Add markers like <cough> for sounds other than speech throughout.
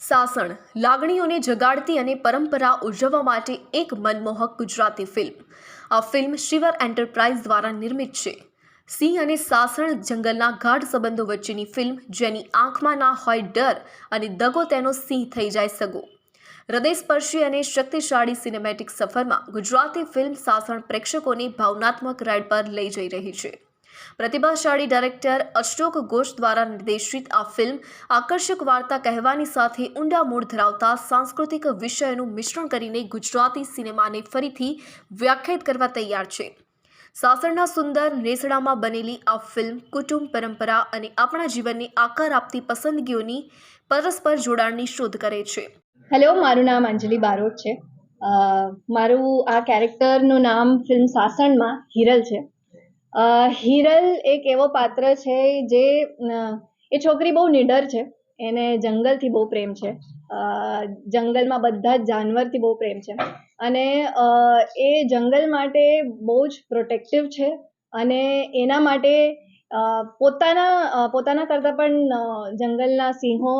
સાસણ, લાગણીઓને જગાડતી અને પરંપરા ઉજવવા માટે એક મનમોહક ગુજરાતી ફિલ્મ. આ ફિલ્મ શિવર એન્ટરપ્રાઇઝ દ્વારા નિર્મિત છે. સિંહ અને સાસણ જંગલના ગાઢ સંબંધો વચ્ચેની ફિલ્મ, જેની આંખમાં ના હોય ડર અને દગો તેનો સિંહ થઈ જાય સગો. હૃદયસ્પર્શી અને શક્તિશાળી સિનેમેટિક સફરમાં ગુજરાતી ફિલ્મ સાસણ પ્રેક્ષકોને ભાવનાત્મક રાઇડ પર લઈ જઈ રહી છે. પ્રતિભાશાળી ડાયરેક્ટર અશોક ઘોષ દ્વારા નિર્દેશિત આ ફિલ્મ આકર્ષક વાર્તા કહેવાની સાથે ઊંડા મૂળ ધરાવતા સાંસ્કૃતિક વિષયોનું મિશ્રણ કરીને ગુજરાતી સિનેમાને ફરીથી વ્યાખ્યાયિત કરવા તૈયાર છે. સાસણના સુંદર નેસડામાં બનેલી આ ફિલ્મ કુટુંબ, પરંપરા અને આપણા જીવનને આકાર આપતી પસંદગીઓની પરસ્પર જોડાણની શોધ કરે છે. હેલો મારું નામ અંજલિ બારોટ છે. મારું આ કેરેક્ટરનું નામ ફિલ્મ સાસણમાં હિરલ છે. હિરલ એક એવો પાત્ર છે જે એ છોકરી બહુ નિડર છે. એને જંગલથી બહુ પ્રેમ છે. જંગલમાં બધા જ જાનવરથી બહુ પ્રેમ છે. અને એ જંગલ માટે બહુ જ પ્રોટેક્ટિવ છે અને એના માટે પોતાના પોતાના કરતાં પણ જંગલના સિંહો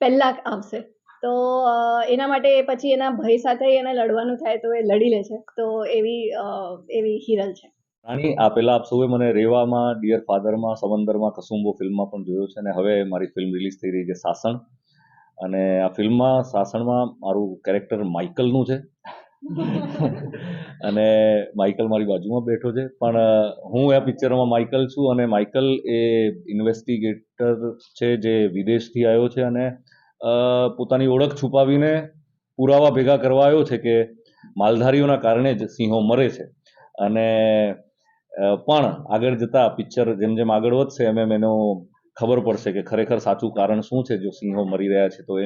પહેલાં આવશે. તો એના માટે પછી એના ભય સાથે એને લડવાનું થાય તો એ લડી લે છે. તો એવી એવી હિરલ છે. રાણી આ પહેલા આપ સૌએ મને રેવામાં ડિયર ફાધરમાં સમંદરમાં કસુંબો ફિલ્મમાં પણ જોયો છે અને હવે મારી ફિલ્મ રિલીઝ થઈ રહી છે સાસણ. અને આ ફિલ્મમાં સાસણમાં મારું કેરેક્ટર માઇકલનું છે. <laughs> અને માઇકલ મારી બાજુમાં બેઠો છે. પણ હું આ પિક્ચરમાં માઇકલ છું અને માઇકલ એ ઇન્વેસ્ટિગેટર છે જે વિદેશથી આવ્યો છે અને પોતાની ઓળખ છુપાવીને પુરાવા ભેગા કરવા આવ્યો છે કે માલધારીઓના કારણે જ સિંહો મરે છે. અને પણ આગળ જતા પિક્ચર જેમ જેમ આગળ વધશે એમ એમ એનો ખબર પડશે કે ખરેખર સાચું કારણ શું છે, જો સિંહો મરી રહ્યા છે તો એ